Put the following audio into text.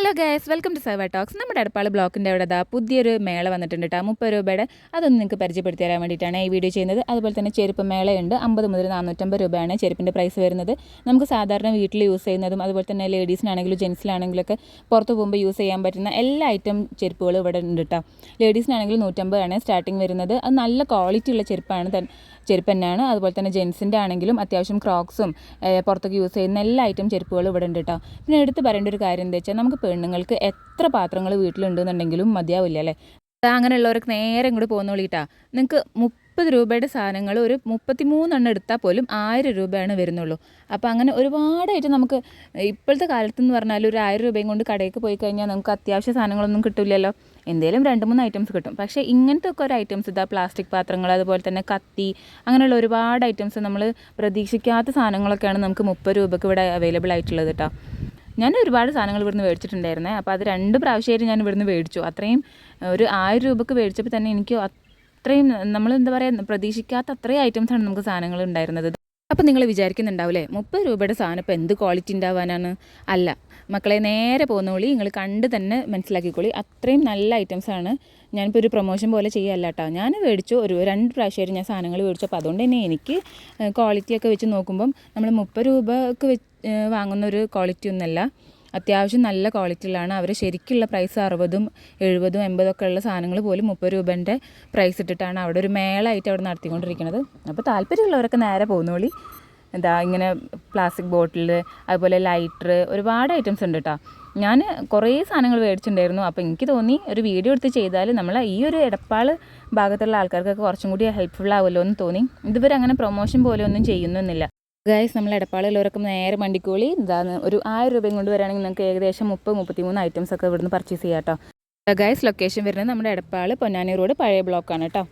Hello guys welcome to Sarva talks നമ്മുടെ എടപ്പാൾ ബ്ലോക്കിന്റെ അവിടെ ദാ പുതിയൊരു മേള വന്നിട്ടുണ്ട് കേട്ടോ മുപ്പത് രൂപയുടെ. അതൊന്ന് നിങ്ങൾക്ക് പരിചയപ്പെടുത്തി തരാൻ വേണ്ടിയിട്ടാണ് ഈ വീഡിയോ ചെയ്യുന്നത്. അതുപോലെ തന്നെ ചെരുപ്പ് മേളയുണ്ട്. അമ്പത് മുതൽ നാനൂറ്റമ്പത് രൂപയാണ് ചെരുപ്പിന്റെ പ്രൈസ് വരുന്നത്. നമുക്ക് സാധാരണ വീട്ടിൽ യൂസ് ചെയ്യുന്നതും അതുപോലെ തന്നെ ലേഡീസിനാണെങ്കിലും ജെൻസിലാണെങ്കിലും ഒക്കെ പുറത്ത് പോകുമ്പോൾ യൂസ് ചെയ്യാൻ പറ്റുന്ന എല്ലാ ഐറ്റം ചെരുപ്പുകളും ഇവിടെ ഉണ്ട് കേട്ടോ ലേഡീസിനാണെങ്കിൽ നൂറ്റമ്പതാണ് സ്റ്റാർട്ടിങ് വരുന്നത്. അത് നല്ല ക്വാളിറ്റി ഉള്ള ചെരുപ്പാണ്. ചെരുപ്പ് തന്നെയാണ്. അതുപോലെ തന്നെ ജെൻസിന്റെ ആണെങ്കിലും അത്യാവശ്യം ക്രോക്സും പുറത്തൊക്കെ യൂസ് ചെയ്യുന്ന എല്ലാ ഐറ്റം ചെരുപ്പുകളും ഇവിടെ ഉണ്ട് കേട്ടോ പിന്നെ എടുത്ത് പറയേണ്ട ഒരു കാര്യം എന്താ വെച്ചാൽ നമുക്ക് പെണ്ണുങ്ങൾക്ക് എത്ര പാത്രങ്ങൾ വീട്ടിലുണ്ടെന്നുണ്ടെങ്കിലും മതിയാവില്ല അല്ലേ? അങ്ങനെയുള്ളവർക്ക് നേരെ ഇങ്ങോട്ട് പോകുന്നോളിട്ടാ നിങ്ങൾക്ക് മുപ്പത് രൂപയുടെ സാധനങ്ങൾ ഒരു മുപ്പത്തി മൂന്നെണ്ണം എടുത്താൽ പോലും ആയിരം രൂപയാണ് വരുന്നുള്ളൂ. അപ്പോൾ അങ്ങനെ ഒരുപാടായിട്ട് നമുക്ക് ഇപ്പോഴത്തെ കാലത്ത് എന്ന് പറഞ്ഞാൽ ഒരു ആയിരം രൂപയും കൊണ്ട് കടയിലേക്ക് പോയി കഴിഞ്ഞാൽ നമുക്ക് അത്യാവശ്യ സാധനങ്ങളൊന്നും കിട്ടില്ലല്ലോ എന്തേലും രണ്ട് മൂന്ന് ഐറ്റംസ് കിട്ടും. പക്ഷേ ഇങ്ങനത്തെ ഒക്കെ ഒരു ഐറ്റംസ് ഇതാ പ്ലാസ്റ്റിക് പാത്രങ്ങൾ അതുപോലെ തന്നെ കത്തി അങ്ങനെയുള്ള ഒരുപാട് ഐറ്റംസ് നമ്മൾ പ്രതീക്ഷിക്കാത്ത സാധനങ്ങളൊക്കെയാണ് നമുക്ക് മുപ്പത് രൂപയ്ക്ക് ഇവിടെ അവൈലബിൾ ആയിട്ടുള്ളത് കേട്ടോ ഞാൻ ഒരുപാട് സാധനങ്ങൾ ഇവിടുന്ന് മേടിച്ചിട്ടുണ്ടായിരുന്നേ. അപ്പോൾ അത് രണ്ട് പ്രാവശ്യമായിട്ട് ഞാൻ ഇവിടുന്ന് മേടിച്ചു. അത്രയും ഒരു ആയിരം രൂപക്ക് മേടിച്ചപ്പോൾ തന്നെ എനിക്ക് അത്രയും നമ്മൾ എന്താ പറയുക പ്രതീക്ഷിക്കാത്ത അത്രയും ഐറ്റംസാണ് നമുക്ക് സാധനങ്ങൾ ഉണ്ടായിരുന്നത്. അപ്പോൾ നിങ്ങൾ വിചാരിക്കുന്നുണ്ടാവില്ലേ മുപ്പത് രൂപയുടെ സാധനം ഇപ്പോൾ എന്ത് ക്വാളിറ്റി ഉണ്ടാവാനാണ് അല്ല. മക്കളെ നേരെ പോകുന്നോളി നിങ്ങൾ കണ്ട് തന്നെ മനസ്സിലാക്കിക്കോളി. അത്രയും നല്ല ഐറ്റംസാണ് ഞാനിപ്പോൾ ഒരു പ്രൊമോഷൻ പോലെ ചെയ്യല്ല കേട്ടോ ഞാൻ മേടിച്ചു ഒരു രണ്ട് പ്രാവശ്യമായിട്ട് ഞാൻ സാധനങ്ങൾ മേടിച്ചു. അപ്പോൾ അതുകൊണ്ട് തന്നെ എനിക്ക് ക്വാളിറ്റിയൊക്കെ വെച്ച് നോക്കുമ്പം നമ്മൾ മുപ്പത് രൂപക്ക് വാങ്ങുന്ന ഒരു ക്വാളിറ്റി ഒന്നല്ല. അത്യാവശ്യം നല്ല ക്വാളിറ്റിയിലാണ്. അവർ ശരിക്കുള്ള പ്രൈസ് അറുപതും എഴുപതും എൺപതും ഒക്കെ ഉള്ള സാധനങ്ങൾ പോലും മുപ്പത് രൂപേന്റെ പ്രൈസ് ഇട്ടിട്ടാണ് അവിടെ ഒരു മേളായിട്ട് അവിടെ നടത്തിക്കൊണ്ടിരിക്കുന്നത്. അപ്പോൾ താല്പര്യമുള്ളവരൊക്കെ നേരെ പോകുന്നോളി എന്താ ഇങ്ങനെ പ്ലാസ്റ്റിക് ബോട്ടിൽ അതുപോലെ ലൈറ്റർ ഒരുപാട് ഐറ്റംസ് ഉണ്ട് കേട്ടോ ഞാൻ കുറേ സാധനങ്ങൾ മേടിച്ചിട്ടുണ്ടായിരുന്നു. അപ്പോൾ എനിക്ക് തോന്നി ഒരു വീഡിയോ എടുത്ത് ചെയ്താൽ നമ്മൾ ഈ ഒരു എടപ്പാൾ ഭാഗത്തുള്ള ആൾക്കാർക്കൊക്കെ കുറച്ചും കൂടി ഹെൽപ്ഫുൾ ആവുമല്ലോ എന്ന് തോന്നി. ഇതുവരെ അങ്ങനെ പ്രൊമോഷൻ പോലെ ഒന്നും ചെയ്യുന്നൊന്നുമില്ല. ഗൈസ് നമ്മൾ എടപ്പാളിലുള്ളവരൊക്കെ നേരെ മണ്ടിക്കോളി. ഇതാണ് ഒരു ആയിരം രൂപയും കൊണ്ട് വരാണെങ്കിൽ നിങ്ങൾക്ക് ഏകദേശം മുപ്പത് മുപ്പത്തിമൂന്ന് ഐറ്റംസ് ഒക്കെ ഇവിടുന്ന് പർച്ചേസ് ചെയ്യാം കേട്ടോ ഗൈസ് ലൊക്കേഷൻ വരുന്നത് നമ്മുടെ ഇടപ്പാൾ പൊന്നാനി റോഡ് പഴയ ബ്ലോക്കാണ് കേട്ടോ